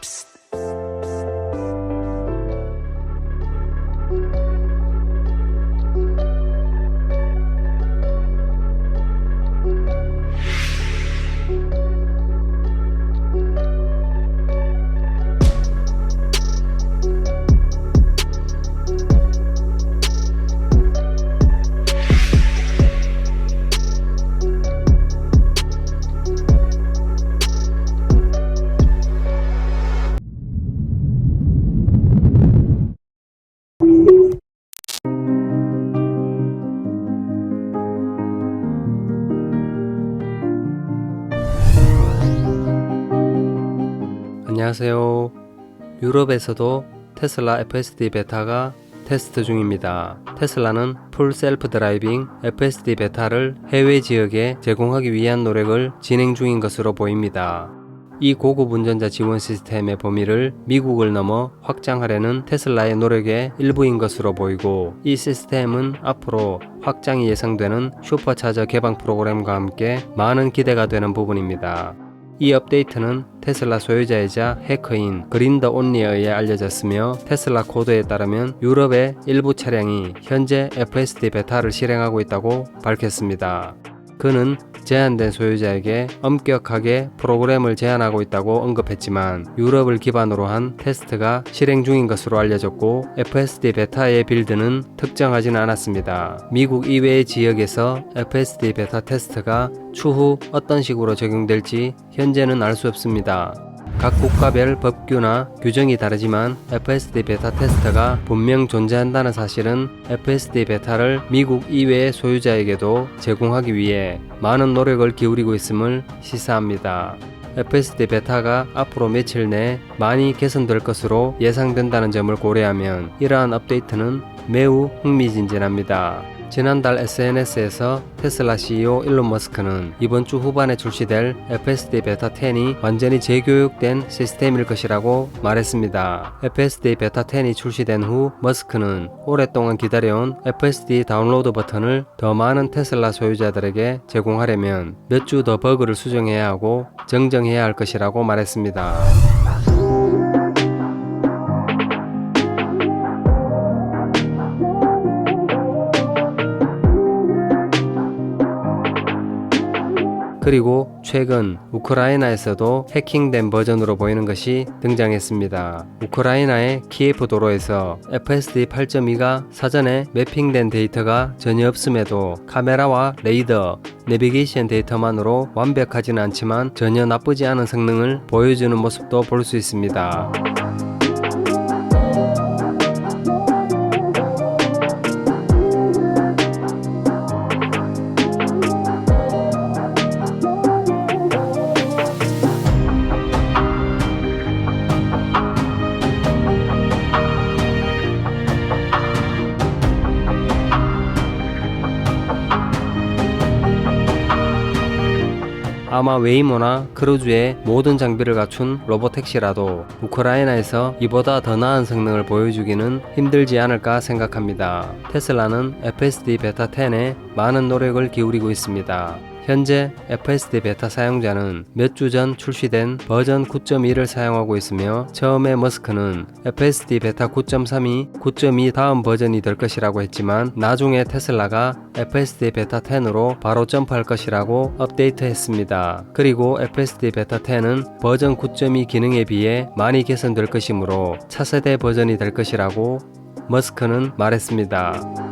Psst. 안녕하세요. 유럽에서도 테슬라 FSD 베타가 테스트 중입니다. 테슬라는 풀 셀프 드라이빙 FSD 베타를 해외 지역에 제공하기 위한 노력을 진행 중인 것으로 보입니다. 이 고급 운전자 지원 시스템의 범위를 미국을 넘어 확장하려는 테슬라의 노력의 일부인 것으로 보이고 이 시스템은 앞으로 확장이 예상되는 슈퍼차저 개방 프로그램과 함께 많은 기대가 되는 부분입니다. 이 업데이트는 테슬라 소유자이자 해커인 그린더 온리에 의해 알려졌으며 테슬라 코드에 따르면 유럽의 일부 차량이 현재 FSD 베타를 실행하고 있다고 밝혔습니다. 그는 제한된 소유자에게 엄격하게 프로그램을 제한하고 있다고 언급했지만 유럽을 기반으로 한 테스트가 실행 중인 것으로 알려졌고 FSD 베타의 빌드는 특정하지는 않았습니다. 미국 이외의 지역에서 FSD 베타 테스트가 추후 어떤 식으로 적용될지 현재는 알 수 없습니다. 각 국가별 법규나 규정이 다르지만 FSD 베타 테스트가 분명 존재한다는 사실은 FSD 베타를 미국 이외의 소유자에게도 제공하기 위해 많은 노력을 기울이고 있음을 시사합니다. FSD 베타가 앞으로 며칠 내에 많이 개선될 것으로 예상된다는 점을 고려하면 이러한 업데이트는 매우 흥미진진합니다. 지난달 SNS에서 테슬라 CEO 일론 머스크는 이번 주 후반에 출시될 FSD 베타 10이 완전히 재교육된 시스템일 것이라고 말했습니다. FSD 베타 10이 출시된 후 머스크는 오랫동안 기다려온 FSD 다운로드 버튼을 더 많은 테슬라 소유자들에게 제공하려면 몇 주 더 버그를 수정해야 하고 정정해야 할 것이라고 말했습니다. 그리고 최근 우크라이나에서도 해킹된 버전으로 보이는 것이 등장했습니다. 우크라이나의 키예프 도로에서 FSD 8.2가 사전에 매핑된 데이터가 전혀 없음에도 카메라와 레이더, 내비게이션 데이터만으로 완벽하지는 않지만 전혀 나쁘지 않은 성능을 보여주는 모습도 볼 수 있습니다. 아마 웨이모나 크루즈의 모든 장비를 갖춘 로보택시라도 우크라이나에서 이보다 더 나은 성능을 보여주기는 힘들지 않을까 생각합니다. 테슬라는 FSD 베타 10에 많은 노력을 기울이고 있습니다. 현재 FSD 베타 사용자는 몇 주 전 출시된 버전 9.2를 사용하고 있으며 처음에 머스크는 FSD 베타 9.3이 9.2 다음 버전이 될 것이라고 했지만 나중에 테슬라가 FSD 베타 10으로 바로 점프할 것이라고 업데이트했습니다. 그리고 FSD 베타 10은 버전 9.2 기능에 비해 많이 개선될 것이므로 차세대 버전이 될 것이라고 머스크는 말했습니다.